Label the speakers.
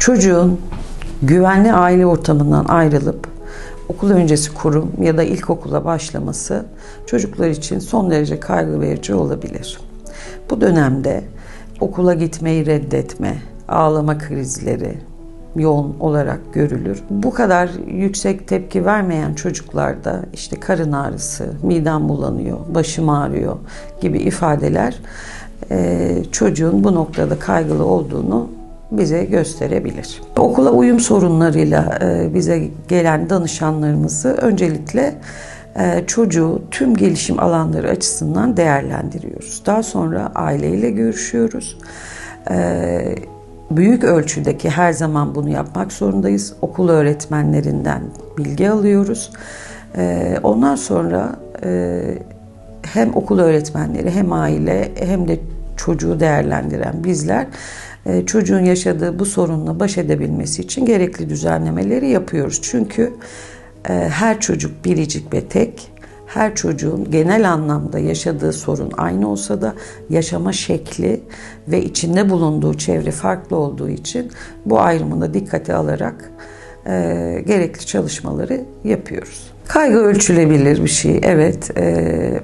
Speaker 1: Çocuğun güvenli aile ortamından ayrılıp okul öncesi kurum ya da ilkokula başlaması çocuklar için son derece kaygı verici olabilir. Bu dönemde okula gitmeyi reddetme, ağlama krizleri yoğun olarak görülür. Bu kadar yüksek tepki vermeyen çocuklarda işte karın ağrısı, midem bulanıyor, başım ağrıyor gibi ifadeler çocuğun bu noktada kaygılı olduğunu bize gösterebilir. Okula uyum sorunlarıyla e, bize gelen danışanlarımızı öncelikle e, çocuğu tüm gelişim alanları açısından değerlendiriyoruz. Daha sonra aileyle görüşüyoruz. E, büyük ölçüdeki her zaman bunu yapmak zorundayız. Okul öğretmenlerinden bilgi alıyoruz. Ondan sonra hem okul öğretmenleri hem aile hem de çocuğu değerlendiren bizler e, çocuğun yaşadığı bu sorunla baş edebilmesi için gerekli düzenlemeleri yapıyoruz. Çünkü e, her çocuk biricik ve tek. Her çocuğun genel anlamda yaşadığı sorun aynı olsa da yaşama şekli ve içinde bulunduğu çevre farklı olduğu için bu ayrımını dikkate alarak e, gerekli çalışmaları yapıyoruz. Kaygı ölçülebilir bir şey, evet. E,